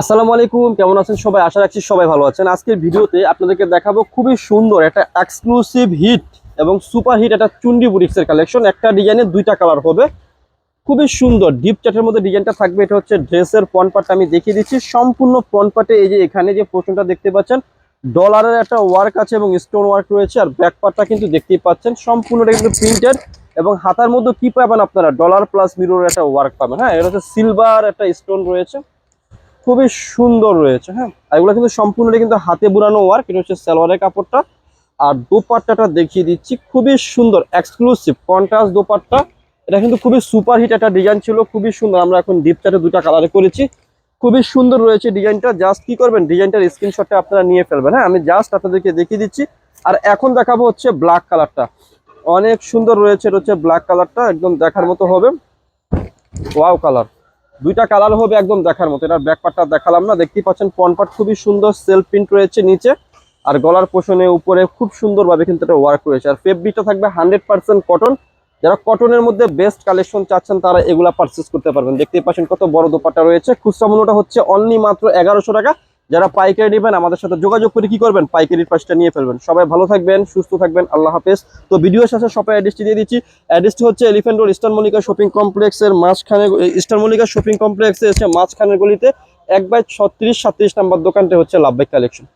আসসালামু আলাইকুম, কেমন আছেন সবাই? আশা রাখছি সবাই ভালো আছেন। আজকের ভিডিওতে আপনাদেরকে দেখাবো খুবই সুন্দর একটা এক্সক্লুসিভ হিট এবং সুপার হিট একটা চুন্ডি বুটিক্সের কালেকশন একটা ডিজাইনের দুইটা কালার হবে। খুবই সুন্দর ডিপ চাটের মধ্যে ডিজাইনটা থাকবে। এটা হচ্ছে ড্রেসের ফ্রন্ট পার্টটা আমি দেখিয়ে দিচ্ছি। সম্পূর্ণ ফ্রন্ট পার্টে এই যে এখানে যে পোর্শনটা দেখতে পাচ্ছেন ডলারের একটা ওয়ার্ক আছে এবং স্টোন ওয়ার্ক রয়েছে। আর ব্যাক পার্টটা কিন্তু দেখতেই পাচ্ছেন, সম্পূর্ণটা কিন্তু প্রিন্টেড এবং হাতার মধ্যে কি পাবেন আপনারা? ডলার প্লাস মিরোর একটা ওয়ার্ক পাবেন। হ্যাঁ এটা হচ্ছে সিলভার একটা স্টোন রয়েছে। খুবই সুন্দর রয়েছে হ্যাঁ? আর এগুলো কিন্তু সম্পূর্ণটা কিন্তু হাতে বুড়ানো ওয়ার্ক এটা হচ্ছে সালোয়ারের কাপড়টা। আর দোপাট্টাটা দেখিয়ে দিচ্ছি, খুবই সুন্দর এক্সক্লুসিভ কন্ট্রাস্ট দোপাট্টা। এটা কিন্তু খুবই সুপার হিট একটা ডিজাইন ছিল, খুবই সুন্দর। আমরা এখন ডিপ দুটা কালারে করেছি। খুবই সুন্দর রয়েছে ডিজাইনটা জাস্ট কি করবেন ডিজাইনটার স্ক্রিনশটটা আপনারা নিয়ে ফেলবেন হ্যাঁ? আমি জাস্ট আপনাদেরকে দেখিয়ে দিচ্ছি। আর এখন দেখাবো হচ্ছে ব্ল্যাক কালারটা অনেক সুন্দর রয়েছে, এটা হচ্ছে ব্ল্যাক কালারটা একদম দেখার মতো হবে। ওয়াও কালার দুইটা কালার হবে একদম দেখার মতো। এটার ব্যাক পার্টটা দেখালাম না। দেখতেই পাচ্ছেন পার্ট খুবই সুন্দর সেলফ প্রিন্ট রয়েছে নিচে। আর গলার পোষণে উপরে খুব সুন্দরভাবে কিন্তু এটা ওয়ার্ক রয়েছে। আর ফেব্রিকটা থাকবে হান্ড্রেড পার্সেন্ট কটন যারা কটনের মধ্যে বেস্ট কালেকশন চাচ্ছেন, তারা এগুলা পারচেস করতে পারবেন। দেখতেই পাচ্ছেন কত বড় দোপাটা রয়েছে। খুচরা মূল্যটা হচ্ছে অনলি মাত্র এগারোশো টাকা। যারা পাইকারি নেবেন, আমাদের সাথে যোগাযোগ করে কি করবেন? পাইকারির পাশটা নিয়ে ফেলবেন। সবাই ভালো থাকবেন, সুস্থ থাকবেন, আল্লাহ হাফেজ। তো ভিডিও শেষে সবাই অ্যাড্রেসটি দিয়ে দিচ্ছি। অ্যাড্রেসটি হচ্ছে elephant road eastern Mallika shopping কমপ্লেক্সের মাঝখানে ইস্টার্ন মল্লিকা শপিং কমপ্লেক্সে এসে মাঝখানের গলিতে এক বাই ছত্রিশ সাত্রিশ নাম্বার দোকানটি হচ্ছে লাভবাই কালেকশন